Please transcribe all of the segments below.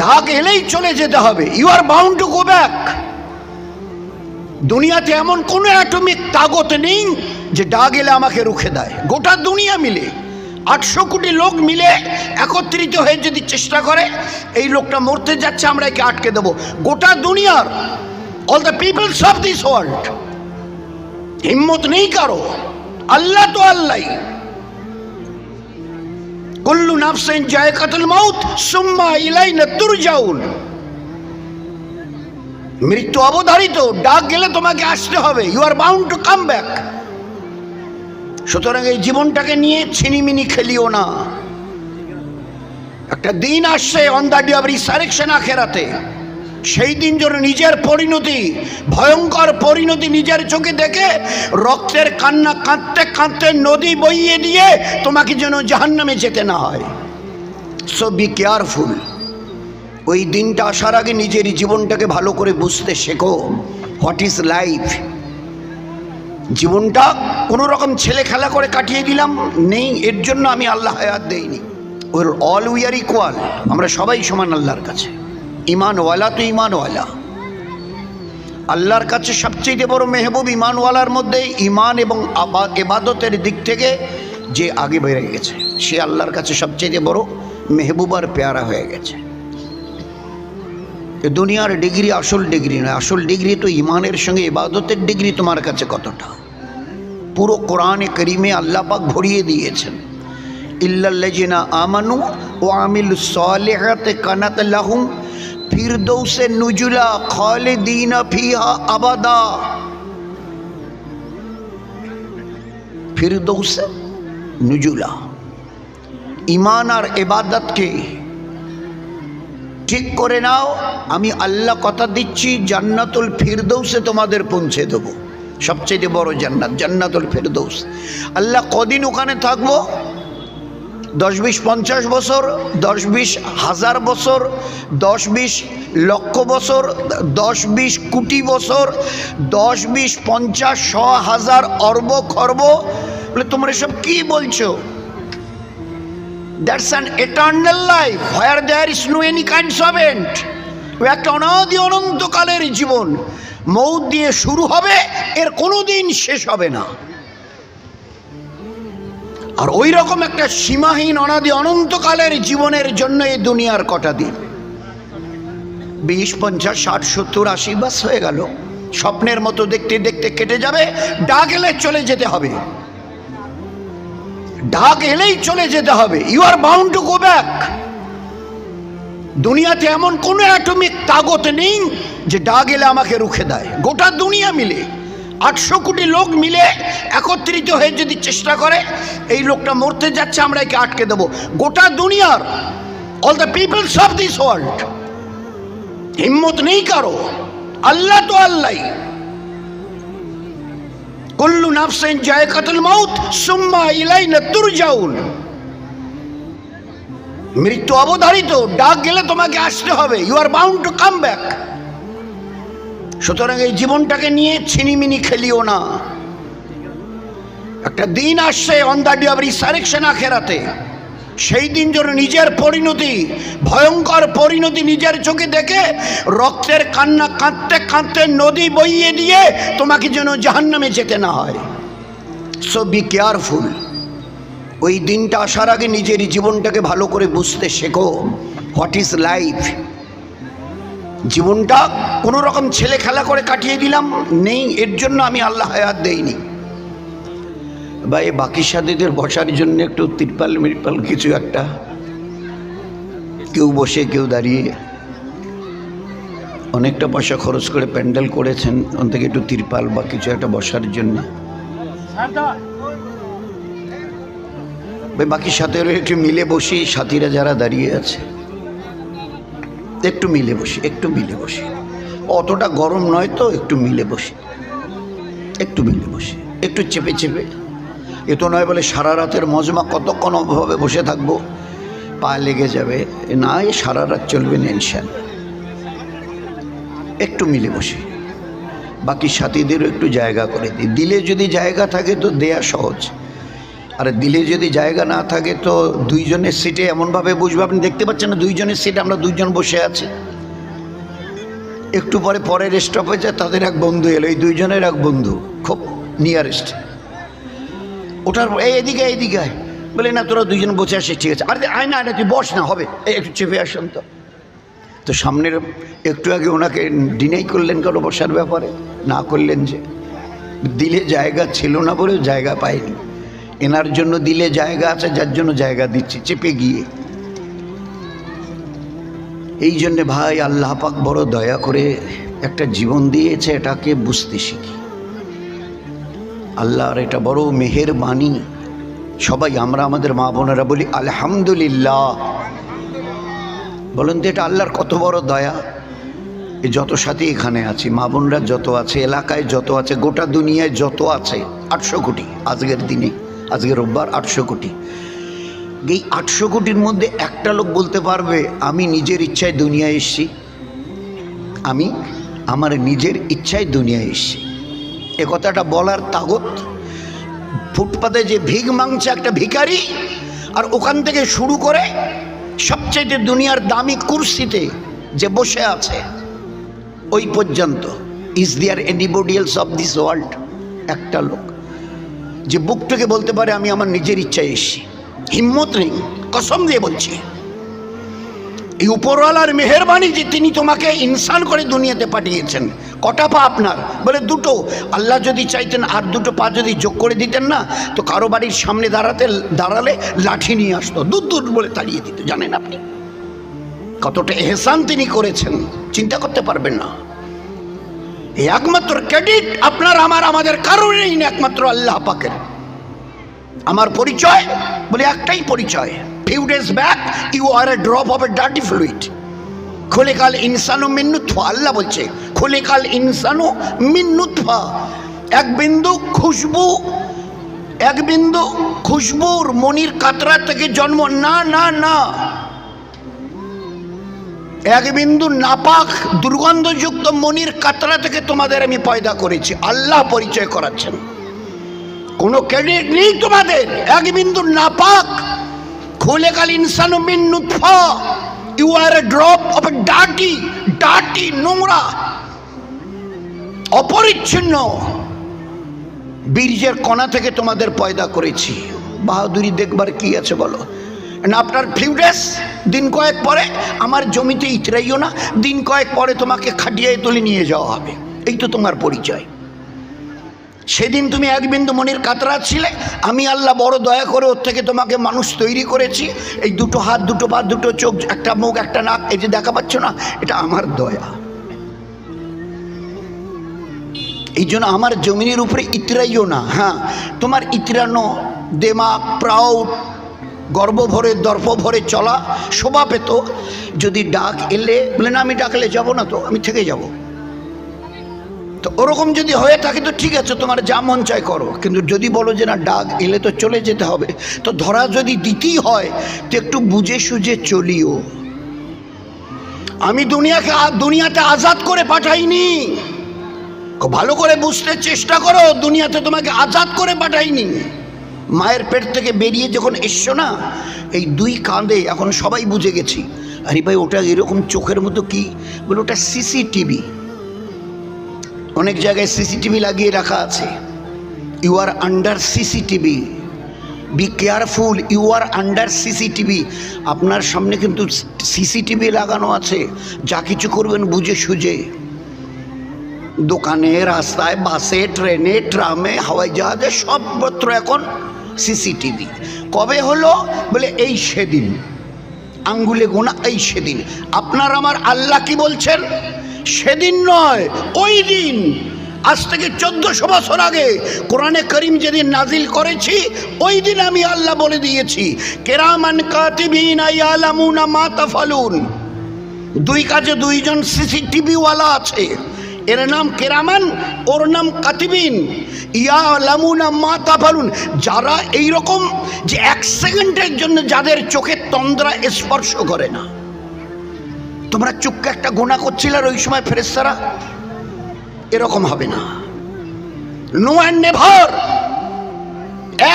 ঢাক এলেই চলে যেতে হবে। You are bound to go back দুনিয়াতে এমন কোনো অ্যাটমিক তাগত নেই যে ডাক এলে আমাকে রুখে দেয়। গোটা দুনিয়া মিলে, আটশো কোটি লোক মিলে একত্রিত হয়ে যদি চেষ্টা করে, এই লোকটা মরতে যাচ্ছে, আমরা একে আটকে দেবো। গোটা দুনিয়ার all the peoples of this world হিম্মত নেই কারও। আল্লাহ তো আল্লাহ কুল্লু নাফসেন জায়কাতুল মাউত, সুম্মা ইলাইনা তুরজাউন। মৃত্যু অবধারিত, ডাক গেলে তোমাকে আসতে হবে। You are bound to come back সুতরাং এই জীবনটাকে নিয়ে ছিনিমিনি খেলিও না। একটা দিন আসছে on the day of resurrection আখেরাতে। সেই দিন যেন নিজের পরিণতি, ভয়ঙ্কর পরিণতি নিজের চোখে দেখে রক্তের কান্না কাঁদতে কাঁদতে নদী বইয়ে দিয়ে তোমাকে যেন জাহান্নামে যেতে না হয়। সো বি কেয়ারফুল ওই দিনটা আসার আগে নিজের জীবনটাকে ভালো করে বুঝতে শেখো। হোয়াট ইজ লাইফ জীবনটা কোনো রকম ছেলে খেলা করে কাটিয়ে দিলাম, নেই, এর জন্য আমি আল্লাহ হায়াত দেইনি। Or all we are equal আমরা সবাই সমান আল্লাহর কাছে। ইমানওয়ালা তো ইমানওয়ালা আল্লাহর কাছে সবচেয়ে বড় মেহবুব ইমানওয়ালার মধ্যে ইমান এবং এবাদতের দিক থেকে যে আগে বেড়ে গেছে, সে আল্লাহর কাছে সবচেয়ে বড় মেহবুব আর পেয়ারা হয়ে গেছে। দুনিয়ার ডিগ্রি আসল ডিগ্রি নয়, আসল ডিগ্রি তো ইমানের সঙ্গে ইবাদতের ডিগ্রি তোমার কাছে কতটা? পুরো কোরআনে করিমে আল্লাহ পাক ভরিয়ে দিয়েছেন ইল্লাল্লাজিনা আমানু ও আমিল সালেহাতে কানাত লাহুম ফিরদৌসে নুজুলা খালিদিনা ফিহা আবাদা। ফিরদৌসে নুজুলা। ইমান আর এবাদতকে ঠিক করে নাও, আমি আল্লাহ কথা দিচ্ছি, জান্নাতুল ফিরদৌসে তোমাদের পৌঁছে দেবো। সবচেয়ে বড় জান্নাত, জান্নাতুল ফিরদৌস। আল্লাহ কদিন ওখানে থাকব? দশ বিশ পঞ্চাশ বছর, দশ বিশ হাজার বছর, দশ বিশ লক্ষ বছর, দশ বিশ কোটি বছর, দশ বিশ পঞ্চাশ শ হাজার অর্ব খর্ব। বলে, তোমরা এসব কি বলছো? That's an eternal life where there is no any kinds of end ও একটা অনাদি অনন্তকালের জীবন। মৌত দিয়ে শুরু হবে, এর কোনো দিন শেষ হবে না। আর ওই রকম একটা সীমাহীন অনাদি অনন্তকালের জীবনের জন্য এই দুনিয়ার কটা দিন? বিশ, পঞ্চাশ, ষাট, সত্তর, আশি, বাস হয়ে গেল। স্বপ্নের মতো দেখতে দেখতে কেটে যাবে, ডাক এলে চলে যেতে হবে। ডাক এলেই চলে যেতে হবে। You are bound to go back দুনিয়াতে এমন কোনো অ্যাটমিক তাগত নেই যে ডাক এলে আমাকে রুখে দেয়। গোটা দুনিয়া মিলে। আটশো কোটি লোক মিলে একত্রিত হয়ে যদি চেষ্টা করে, এই লোকটা মরতে যাচ্ছে, আমরা একে আটকে দেবো। গোটা দুনিয়ার all the peoples of this world হিম্মত নেই কারও। আল্লাহ তো আল্লাহ কুল্লু নাফসেন জায়কাতুল মাউত, সুম্মা ইলাইনা তুরজাউন। মৃত্যু অবধারিত, ডাক গেলে তোমাকে আসতে হবে। You are bound to come back সুতরাং এই জীবনটাকে নিয়ে ছিনিমিনি খেলিও না। একটা দিন আসছে on the day of resurrection আখেরাতে। সেই দিন যেন নিজের পরিণতি, ভয়ঙ্কর পরিণতি নিজের চোখে দেখে রক্তের কান্না কাঁদতে কাঁদতে নদী বইয়ে দিয়ে তোমাকে যেন জাহান্নামে যেতে না হয়। সো বি কেয়ারফুল ওই দিনটা আসার আগে নিজের জীবনটাকে ভালো করে বুঝতে শেখো। হোয়াট ইজ লাইফ জীবনটা কোনো রকম ছেলে খেলা করে কাটিয়ে দিলাম, নেই, এর জন্য আমি আল্লাহ হায়াত দেইনি। বা এই বাকি সাথীদের বসার জন্য একটু তিরপাল মিরপাল কিছু একটা। কেউ বসে, কেউ দাঁড়িয়ে। অনেকটা পয়সা খরচ করে প্যান্ডেল করেছেন ওন থেকে একটু তিরপাল বা কিছু একটা বসার জন্য। বাকি সাথীরা একটু মিলে বসি, সাথীরা যারা দাঁড়িয়ে আছে। একটু মিলে বসি, একটু মিলে বসি। অতটা গরম নয় তো, একটু মিলে বসি। একটু মিলে বসি, একটু চেপে চেপে। এ তো নয় বলে সারা রাতের মজমা কতক্ষণ অভাবে বসে থাকব? পা লেগে যাবে। না এ সারা রাত চলবে না ইনশাল্লাহ একটু মিলে বসি। বাকি সাথীদেরও একটু জায়গা করে দিই। দিলে যদি জায়গা থাকে তো দেয়া সহজ। আর দিলে যদি জায়গা না থাকে তো দুইজনের সিটে এমনভাবে বসবো, আপনি দেখতে পাচ্ছেন না দুইজনের সিটে আমরা দুইজন বসে আছি। একটু পরে পরের স্টপেজে তাদের এক বন্ধু এলো, এই দুইজনের এক বন্ধু, খুব নিয়ারেস্ট ওটার এই এদিকে এইদিকে আয়। বলে, না, তোরা দুইজন বসে আসিস ঠিক আছে। আরে, আয় না আয় তুই বস না, হবে। এই, একটু চেপে আসুন তো। তো সামনের, একটু আগে ওনাকে ডিনাই করলেন কেন বসার ব্যাপারে, না করলেন যে। দিলে জায়গা ছিল না বলে জায়গা পাইনি। এনার জন্য দিলে জায়গা আছে, যার জন্য জায়গা দিচ্ছি, চেপে গিয়ে। এই জন্যে ভাই আল্লাহ পাক বড় দয়া করে একটা জীবন দিয়েছে এটাকে বুঝতে শিখি। আল্লাহর এটা বড় মেহেরবানি। সবাই আমরা আমাদের মা বোনেরা বলি, আলহামদুলিল্লাহ। বলেন তো, এটা আল্লাহর কত বড় দয়া? এ যত সাথী এখানে আছি, মা বোনরা যত আছে, এলাকায় যত আছে, গোটা দুনিয়ায় যত আছে, আটশো কোটি আজকের দিনে। আজকের রোববার আটশো কোটি। এই আটশো কোটির মধ্যে একটা লোক বলতে পারবে, আমি নিজের ইচ্ছায় দুনিয়ায় এসেছি। আমি আমার নিজের ইচ্ছায় দুনিয়ায় এসেছি। এ কথাটা বলার তাগত, ফুটপাতে যে ভিগ মাংছে একটা ভিখারি, আর ওখান থেকে শুরু করে সবচেয়ে দুনিয়ার দামি কুর্সিতে যে বসে আছে, ওই পর্যন্ত, ইজ দিয়ার এনিবডি অফ দিস ওয়ার্ল্ড একটা লোক। যে বুকটাকে বলতে পারে, আমি আমার নিজের ইচ্ছায় এসেছি। হিম্মত নেই, কসম দিয়ে বলছি। এই উপরওয়ালার মেহরবানি যে তিনি তোমাকে ইনসান করে দুনিয়াতে পাঠিয়েছেন, কটা পা আপনার? বলে দুটো। আল্লাহ যদি চাইতেন আর দুটো পা যদি যোগ করে দিতেন না, তো কারও বাড়ির সামনে দাঁড়াতে, দাঁড়ালে লাঠি নিয়ে আসতো, দূর দূর বলে তাড়িয়ে দিত, জানেন আপনি? কতটা এহসান তিনি করেছেন, চিন্তা করতে পারবেন না। একমাত্র ক্রেডিট আপনার, আমার, আমাদের কারণেই না, একমাত্র আল্লাহ পাকের। আমার পরিচয়, বলে একটাই পরিচয়। Few days back you are a drop of a dirty fluid খোলে কাল ইনসানু মিন্নুৎফা আল্লাহ বলছে, খোলে কাল ইনসানু মিন্নুৎফা এক বিন্দু খুশবু, এক বিন্দু খুশবুর মনির কাতরা থেকে জন্ম, না না না। এক বিন্দু নাপাক, দুর্গন্ধযুক্ত মনির কাতরা থেকে তোমাদের আমি পয়দা করেছি। আল্লাহ পরিচয় করাচ্ছেন। কোনো ক্রেডিট নেই তোমাদের। এক বিন্দু নাপাক খুলে কাল ইনসানু mean you are a drop of ডাটি ডাটি নোংরা, অপরিচ্ছন্ন বীর্যের কণা থেকে তোমাদের পয়দা করেছি। বাহাদুরি দেখবার কি আছে বলো? আপনার ফিউ ডেজ দিন কয়েক পরে আমার জমিতে ইতরাইও না, দিন কয়েক পরে তোমাকে খাটিয়ে তুলে নিয়ে যাওয়া হবে। এই তো তোমার পরিচয়। সেদিন তুমি এক বিন্দু মনির কাতরা ছিলে, আমি আল্লাহ বড় দয়া করে ওর থেকে তোমাকে মানুষ তৈরি করেছি। এই দুটো হাত, দুটো পা, দুটো চোখ, একটা মুখ, একটা নাক, এই যে দেখা পাচ্ছ না, এটা আমার দয়া। এই জন্য আমার জমিনের উপরে ইতরাইও না হ্যাঁ। তোমার ইতরানো দেমাগ প্রাউড গর্ব ভরে দর্প ভরে চলা শোভা পেত। যদি ডাক এলে, বলে, না, আমি ডাকলে যাব না তো, আমি থেকে যাব। তো ওরকম যদি হয়ে থাকে, তো ঠিক আছে, তোমার যা মন চায় করো। কিন্তু যদি বলো যে, না, ডাক এলে তো চলে যেতে হবে, তো ধরা যদি দিতেই হয়, তো একটু বুঝে সুঝে চলিও। আমি দুনিয়াকে দুনিয়াতে আজাদ করে পাঠাইনি। ভালো করে বুঝতে চেষ্টা করো, দুনিয়াতে তোমাকে আজাদ করে পাঠাইনি। মায়ের পেট থেকে বেরিয়ে যখন এসছো না, এই দুই কাঁধে এখন সবাই বুঝে গেছি, আরে ভাই ওটা এরকম চোখের মতো কি? বলে ওটা সিসিটিভি। অনেক জায়গায় সিসিটিভি লাগিয়ে রাখা আছে। You are under CCTV. Be careful you are under CCTV. আপনার সামনে কিন্তু সিসিটিভি লাগানো আছে। যা কিছু করবেন বুঝে সুঝে। দোকানে, রাস্তায়, বাসে, ট্রেনে, ট্রামে, হাওয়াই জাহাজে সর্বত্র এখন সিসিটিভি কবে হলো? বলে, এই সেদিন। আঙ্গুলে গোনা, এই সেদিন। আপনার আমার আল্লাহ কি বলছেন? সেদিন নয়, ওই দিন। আজ থেকে চোদ্দশো বছর আগে কোরআনে করিম যেদিন নাজিল করেছি, ওই দিন আমি আল্লাহ বলে দিয়েছি। কেরামান কাতিবিন আয়ালামুনা মা দুই কাজে দুইজন সিসিটিভিওয়ালা আছে। এর নাম কেরামান, ওর নাম কাতিবিন। ইয়া লামুনা মা তাফালুন। যারা এই রকম যে এক সেকেন্ডের জন্য যাদের চোখের তন্দ্রা স্পর্শ করে না। তোমরা চুপকে একটা গোনা করছিলে আর ওই সময় ফেরেস্তারা এরকম হবে না। নো অ্যান্ড নেভার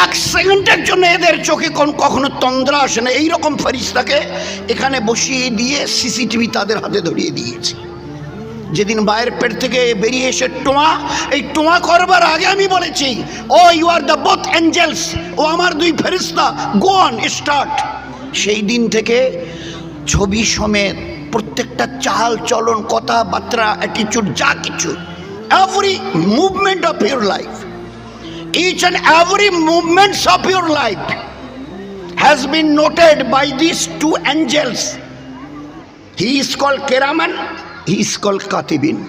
এক সেকেন্ডের জন্য এদের চোখে কখনো তন্দ্রা আসে না। এইরকম ফেরিস্তাকে এখানে বসিয়ে দিয়ে সিসিটিভি তাদের হাতে ধরিয়ে দিয়েছে। যেদিন মায়ের পেট থেকে বেরিয়ে এসে টোয়া, এই টোয়া করবার আগে আমি বলেছি, ও you are the both angels ও আমার দুই ফেরিস্তা গো অন স্টার্ট সেই দিন থেকে ছবি সমেত প্রত্যেকটা চাল, চলন, কথাবার্তা অ্যাটিচিউড যা কিছু every movement of your life each and every movements of your life has been noted by these two angels. He is called keraman he কাতিবিন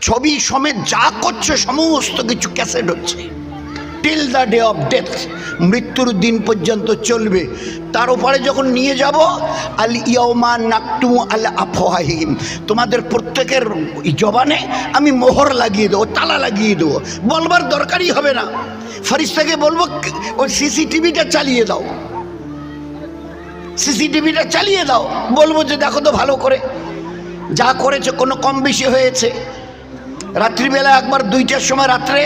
ছবি সমেত যা করছে, সমস্ত কিছু ক্যাসেট হচ্ছে। Till the day of death মৃত্যুর দিন পর্যন্ত চলবে। তার উপরে যখন নিয়ে যাব, আল ইয়মা নাকটু আল আফওয়াহিম তোমাদের প্রত্যেকের জবানে আমি মোহর লাগিয়ে দেবো, তালা লাগিয়ে দেবো। বলবার দরকারই হবে না। ফারিস্তাকে বলব, ওই সিসিটিভিটা চালিয়ে দাও। সিসিটিভিটা চালিয়ে দাও। বলব যে, দেখো তো ভালো করে। যা করেছে, কোনো কম বেশি হয়েছে। রাত্রিবেলা একবার দুইটার সময় রাত্রে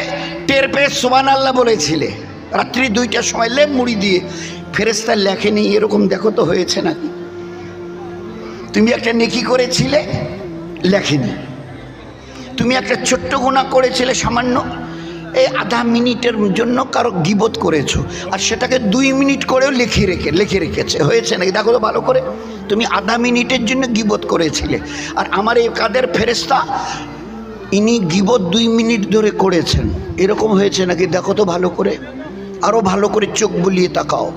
টের পেয়ে সোবান আল্লাহ বলেছিলে। রাত্রি দুইটার সময় লেপ মুড়ি দিয়ে ফেরেস্তার লেখেনি, এরকম দেখো তো হয়েছে নাকি? তুমি একটা নেকি করেছিলে, লেখেনি। তুমি একটা ছোট্ট গুণা করেছিলে, সামান্য এই আধা মিনিটের জন্য কারও গিবত করেছ। আর সেটাকে দুই মিনিট করেও লিখে রেখে লিখে রেখেছে। হয়েছে নাকি? দেখো তো ভালো করে। তুমি আধা মিনিটের জন্য গিবত করেছিলে। আর আমার এই কাদের ফেরেস্তা ইনি গিবত দুই মিনিট ধরে করেছেন। এরকম হয়েছে নাকি? দেখো তো ভালো করে। আরও ভালো করে চোখ বুলিয়ে তাকাও।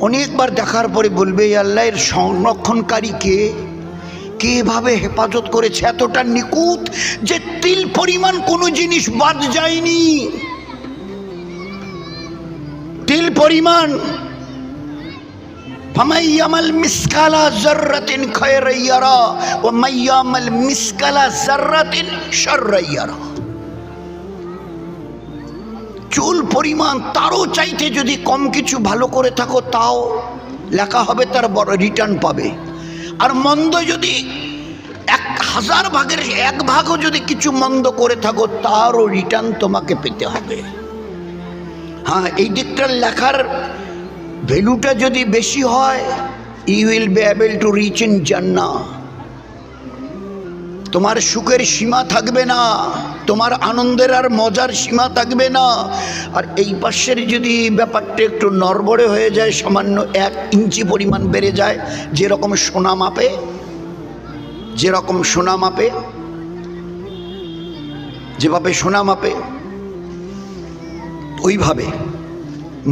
অনেকবার দেখার পরে বলবে "এই আল্লাহ, এর সংরক্ষণকারী কে? কেভাবে হেফাজত করেছে এতটা নিকুত যে তিল পরিমাণ কোনো জিনিস বাদ যায়নি? তিল পরিমাণ। চুল পরিমাণ তারও চাইতে যদি কম কিছু ভালো করে থাকো, তাও লেখা হবে তার বড় রিটার্ন পাবে। আর মন্দ যদি এক হাজার ভাগের এক ভাগও যদি কিছু মন্দ করে থাকো, তারও রিটার্ন তোমাকে পেতে হবে। হ্যাঁ এই দিকটার লেখার ভ্যালুটা যদি বেশি হয় you will be able to reach in জান্না তোমার সুখের সীমা থাকবে না, তোমার আনন্দের আর মজার সীমা থাকবে না। আর এই পাশের যদি ব্যাপারটা একটু নড়বড়ে হয়ে যায়, সামান্য এক ইঞ্চি পরিমাণ বেড়ে যায়, যেরকম সোনা মাপে, যেরকম সোনা মাপে, যেভাবে সোনা মাপে, ওইভাবে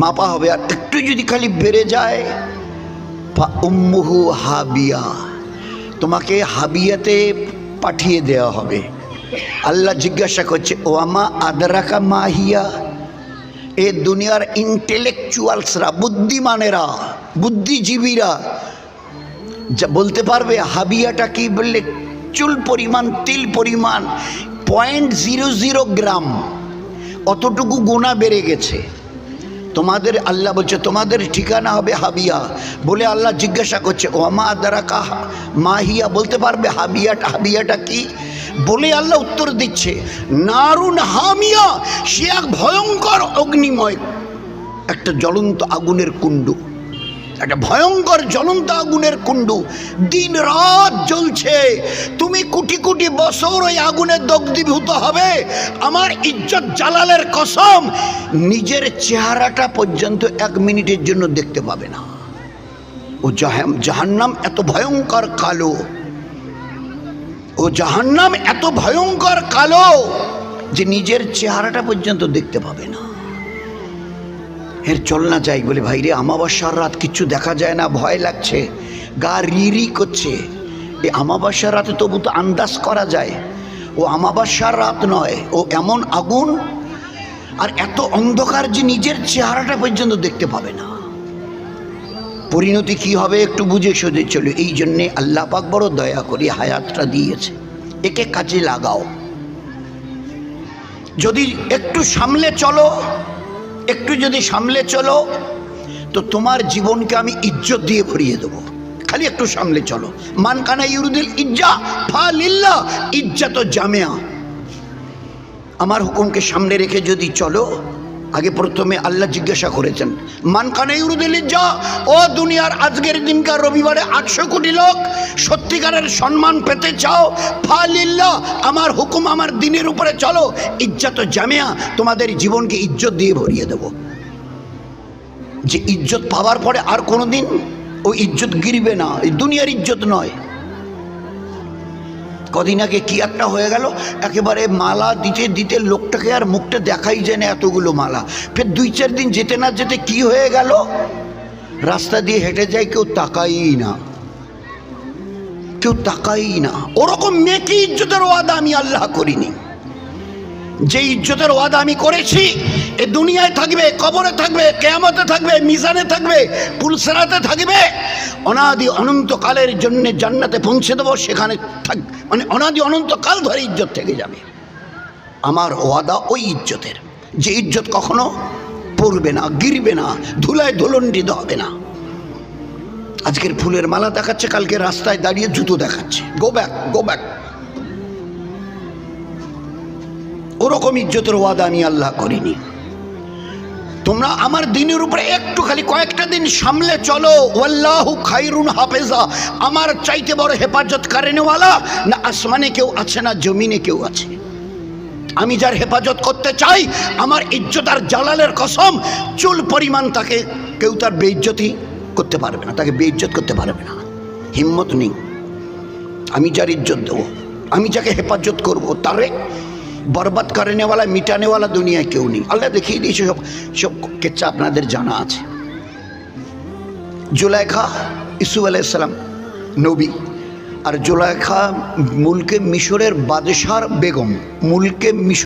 মাপা হবে। আর একটু যদি খালি বেড়ে যায় উম্মুহু হাবিয়া, তোমাকে হাবিয়াতে পাঠিয়ে দেওয়া হবে। আল্লাহ জিজ্ঞাসা করছে, ও আমা আদরাকা মাহিয়া এ দুনিয়ার ইন্টেলেকচুয়ালসরা বুদ্ধিমানেরা, বুদ্ধিজীবীরা, যা বলতে পারবে, হাবিয়াটা কি বললে, চুল পরিমাণ, তিল পরিমাণ পয়েন্ট জিরো জিরো গ্রাম অতটুকু গুণা বেড়ে গেছে। তোমাদের আল্লাহ বলছে, তোমাদের ঠিকানা হবে হাবিয়া। বলে আল্লাহ জিজ্ঞাসা করছে ওমা দারা কাহা? মাহিয়া বলতে পারবে, হাবিয়াটা হাবিয়াটা কি? বলে আল্লাহ উত্তর দিচ্ছে, নারুন হামিয়া, সে এক ভয়ঙ্কর অগ্নিময়, একটা জ্বলন্ত আগুনের কুণ্ডু। একটা ভয়ঙ্কর জ্বলন্ত আগুনের কুণ্ডু। দিন রাত জ্বলছে। তুমি কোটি কোটি বছর ওই আগুনে দগ্ধীভূত হবে। আমার ইজ্জত জালালের কসম, নিজের চেহারাটা পর্যন্ত এক মিনিটের জন্য দেখতে পাবে না। ও জাহান্নাম এত ভয়ঙ্কর কালো। ও জাহান্নাম এত ভয়ঙ্কর কালো যে নিজের চেহারাটা পর্যন্ত দেখতে পাবে না। এর চল না যাই বলে ভাই রে আমাবাসার রাত কিচ্ছু দেখা যায় না, ভয় লাগছে, গা রি রি করছে। এই আমাবাসার রাতে তবু তো আন্দাজ করা যায়, ও আমাবাসার রাত নয়, ও এমন আগুন, আর এত অন্ধকার যে নিজের চেহারাটা পর্যন্ত দেখতে পাবে না। পরিণতি কি হবে একটু বুঝে সোজে চলো, এই জন্যে আল্লাহ পাক বড় দয়া করে হায়াতটা দিয়েছে। একে কাজে লাগাও। যদি একটু সামলে চলো একটু যদি সামলে চলো, তো তোমার জীবনকে আমি ইজ্জত দিয়ে ভরিয়ে দেবো। খালি একটু সামলে চলো। মানকানা ইউরুদিল ইজ্জা, ফা লিল্লা ইজ্জা তো জামেয়া। আমার হুকুমকে সামনে রেখে যদি চলো আগে প্রথমে আল্লাহ জিজ্ঞাসা করেছেন মানকানে ইউরুদিল্লিজা ও দুনিয়ার আজকের দিনকার রবিবারে আটশো কোটি লোক সত্যিকারের সম্মান পেতে চাও, ফালিল্লাহ, আমার হুকুম আমার দিনের উপরে চলো, ইজ্জত জামিয়া, তোমাদের জীবনকে ইজ্জত দিয়ে ভরিয়ে দেব। যে ইজ্জত পাওয়ার পরে আর কোনো দিন ওই ইজ্জত গিরবে না দুনিয়ার ইজ্জত নয়। কদিন আগে কি একটা হয়ে গেল, একেবারে মালা দিতে দিতে লোকটাকে আর মুখটা দেখাই যায় না এতগুলো মালা। ফের দুই চার দিন যেতে না যেতে কি হয়ে গেল? রাস্তা দিয়ে হেঁটে যায়, কেউ তাকাই না। কেউ তাকাই না। ওরকম মেয়েকে ইজ্জতের ওয়াদা আমি আল্লাহ করিনি। যে ইজ্জতের ওয়াদা আমি করেছি, এ দুনিয়ায় থাকবে, কবরে থাকবে, কেয়ামতে থাকবে, মিজানে থাকবে, পুলসেরাতে থাকবে, অনাদি অনন্তকালের জন্য জান্নাতে পৌঁছে দেবো, সেখানে থাক মানে অনাদি অনন্তকাল ধরে ইজ্জত থেকে যাবে। আমার ওয়াদা ওই ইজ্জতের, যে ইজ্জত কখনো পড়বে না, গিরবে না, ধুলায় ধুলন্ডিত হবে না। আজকের ফুলের মালা দেখাচ্ছে, কালকে রাস্তায় দাঁড়িয়ে জুতো দেখাচ্ছে। গো ব্যাক গো ব্যাক ওরকম ইজ্জতের ওয়াদা আমি আল্লাহ করিনি। তোমরা আমার দিনের উপরে একটু খালি কয়েকটা দিন সামলে চলো। ওয়াল্লাহু খাইরুন হাফেজা। আমার চাইতে বড় হেফাজত কারেনেওয়ালা না আসমানে কেউ আছে না জমিনে কেউ আছে। আমি যার হেফাজত করতে চাই, আমার ইজ্জত আর জালালের কসম, চুল পরিমাণ তাকে কেউ তার বেইজ্জতি করতে পারবে না, তাকে বেইজ্জত করতে পারবে না। হিম্মত নেই। আমি যার ইজ্জত দেবো, আমি যাকে হেফাজত করব, তারে বরবাদ করে নেওয়ালা মিটানেওয়ালা দুনিয়ায় কেউ নেই। আল্লাহ দেখিয়ে দিয়েছে, সব সব কেচ্ছা আপনাদের জানা আছে। জুলাইখা, ইসু আলাইসালাম নবী, আর জুলাইখা মুলকে মিশরের বাদশার বেগম, মুলকে মিশর